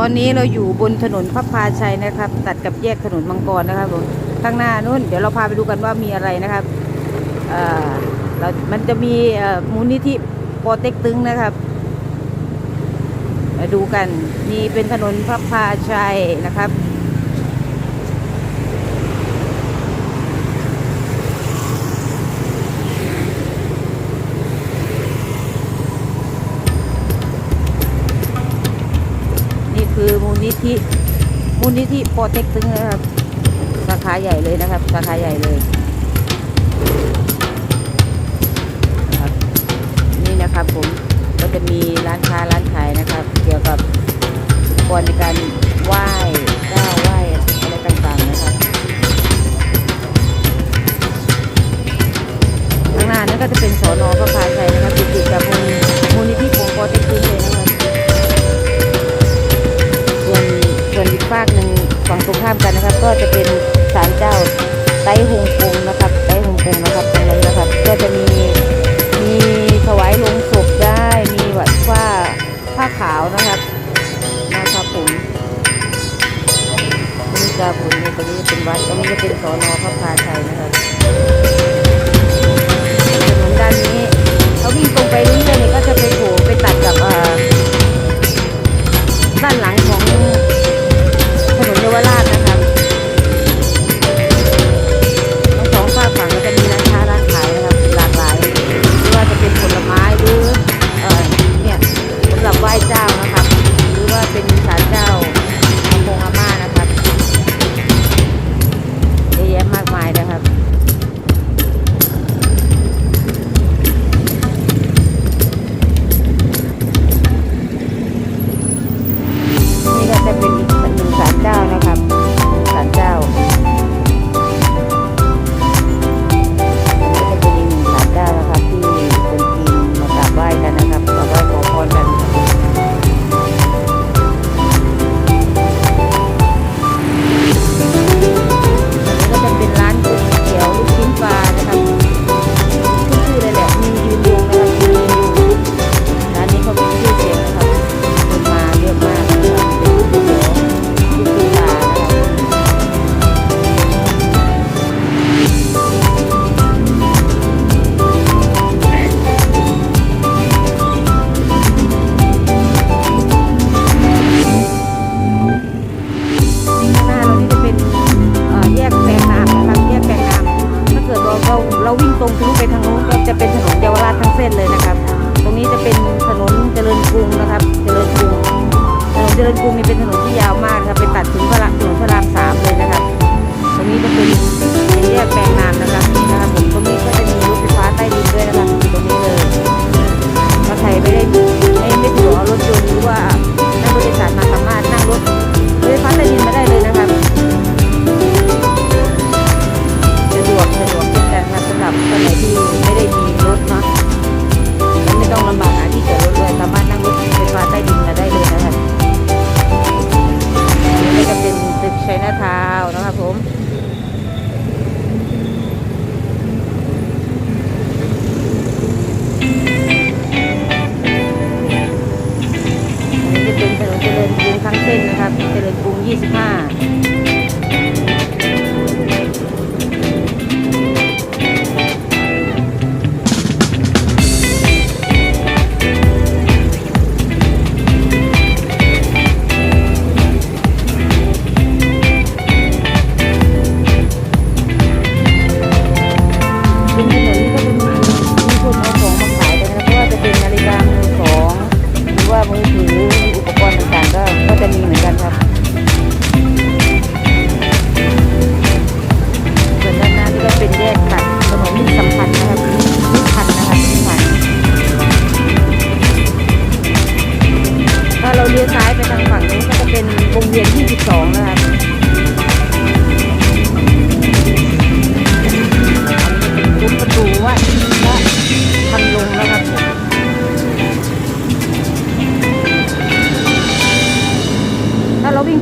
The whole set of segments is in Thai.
ตอนนี้เราอยู่บนถนนพระพาชัยนะครับ ตัดกับแยกถนนมังกรนะครับผมข้างหน้านู้นเดี๋ยวเราพาไปดูกันว่ามีอะไรนะครับเรามันจะมีมูลนิธิปอเต็กตึงนะครับมาดูกันมีเป็นถนนพระพาชัยนะครับิธิมูลนิธิโปรเทคซึ่งนะครับ สาขาใหญ่เลยนะครับ สาขาใหญ่เลย ฝั่งตรงข้ามกันนะครับ ก็จะเป็นศาลเจ้าไต้หงกงนะครับไต้หงกงนะครับตรงนั้นนะครับ ก็จะมีมีถวายลงศพได้มีวัดว่าผ้าขาวนะครับนะครับผมนี่จะผมในตรงนี้เป็นวัดตรงนี้จะเป็นสอนอพระพาชัยนะครับ เลยกรุง25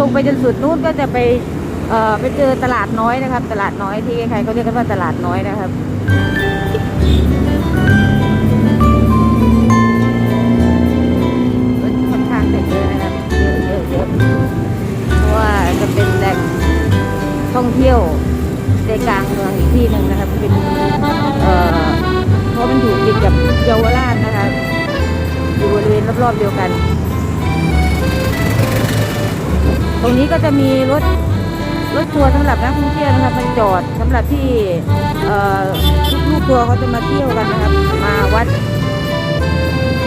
ลงไปจนสุดนู้นก็จะไปเอ่อไปเจอตลาดน้อยนะครับ ตลาดน้อยที่ใครเขาเรียกกันว่าตลาดน้อยนะครับค่อนข้างแต่ยนะครับเยอะเเพราะว่าจะเป็นแหล่งท่องเที่ยวในกลางเมืองอีกที่หนึ่งนะครับเป็นเอ่อเพราะมันอยู่ติดกับเยาวราชนะคะอยู่บริเวณรอบๆเดียวกัน ตรงนี้ก็จะมีรถรถทัวร์สำหรับนักท่องเที่ยวนะครับมาจอดสำหรับที่ลูกทัวร์เขาจะมาเที่ยวกันนะครับ มาวัด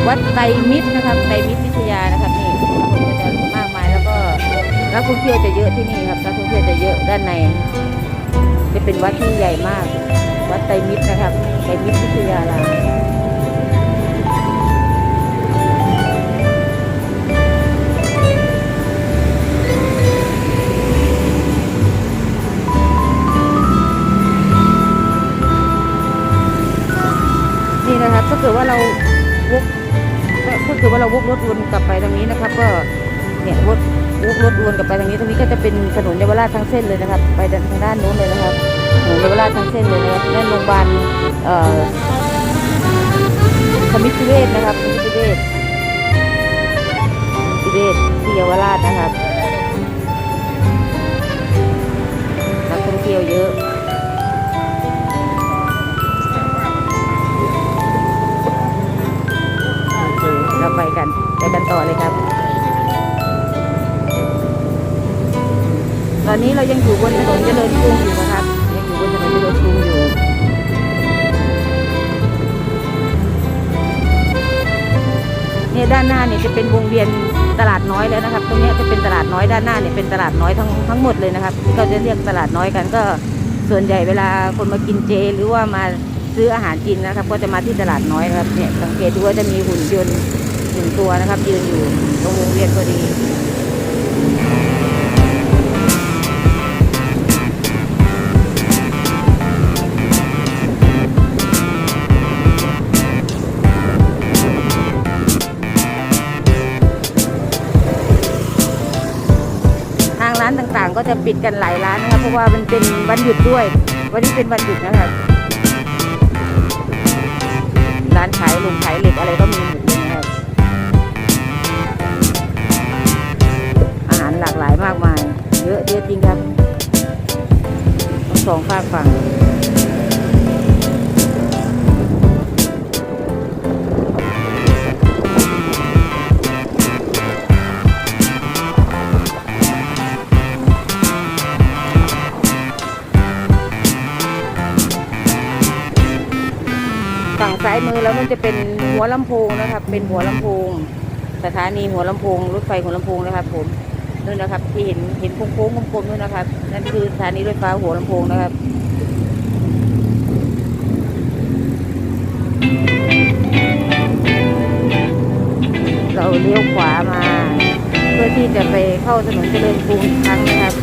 วัดไตรมิตรนะครับไตรมิตรวิทยานะครับนี่คนจะมากมายแล้วก็นักท่องเที่ยวจะเยอะที่นี่ครับนักท่องเที่ยวจะเยอะด้านใน จะเป็นวัดที่ใหญ่มาก วัดไตรมิตรนะครับไตรมิตรวิทยารา กรถวนกลับไปตรงนี้นะครับ ก็เนี่ยวกวกรถวนกลับไปตรงนี้ตรงนี้ก็จะเป็นถนนเยาวราชทั้งเส้นเลยนะครับ ไปทางด้านนู้นเลยนะครับถนนเยาวราชทั้งเส้นเลยนะครับนั่นโรงพยาบาลเอ่อสมิติเวชนะครับสมิติเวชสมิติเวชที่เยาวราชนะครับนักท่องเที่ยวเยอะ กันไปกันต่อเลยครับ ตอนนี้เรายังอยู่บนถนนเจริญกรุงอยู่นะครับ ยังอยู่บนถนนเจริญกรุงอยู่เนี่ยด้านหน้าเนี่ยจะเป็นวงเวียนตลาดน้อยแล้วนะครับ ตรงนี้จะเป็นตลาดน้อยด้านหน้าเนี่ยเป็นตลาดน้อยทั้งทั้งหมดเลยนะครับที่เขาจะเรียกตลาดน้อยกันก็ส่วนใหญ่เวลาคนมากินเจ หรือว่ามาซื้ออาหารกินนะครับ ก็จะมาที่ตลาดน้อยนะครับเนี่ยสังเกตดูว่าจะมีหุ่นยนต์ หนึ่งตัวนะครับ ยืนอยู่ตรงวงเวียนพอดีทางร้านต่างๆ ก็จะปิดกันหลายร้านนะครับเพราะว่ามันเป็นวันหยุดด้วย วันนี้เป็นวันหยุดนะครับร้านขายลงขายเหล็กอะไรก็มีหมด สองฝากฝั่งฝั่งซ้ายมือแล้วมันจะเป็นหัวลำโพงนะครับ เป็นหัวลำโพง สถานีหัวลำโพง รถไฟหัวลำโพงนะครับผม นู่นนะครับ ที่เห็นเห็นโค้งๆกลมๆนู่นนะครับ นั่นคือสถานีรถไฟหัวลำโพงนะครับเราเลี้ยวขวามา เพื่อที่จะไปเข้าถนนเจริญกรุงครั้งนะครับ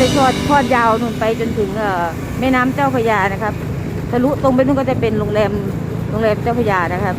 จะทอดทอดยาวนู่นไปจนถึงแม่น้ำเจ้าพระยานะครับ ทะลุตรงไปนู่นก็จะเป็นโรงแรมโรงแรมเจ้าพระยานะครับ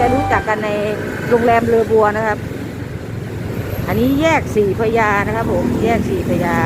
จะรู้จักกันในโรงแรมเรือบัวนะครับ อันนี้แยกสี่พระยานะครับผม แยกสี่พระยา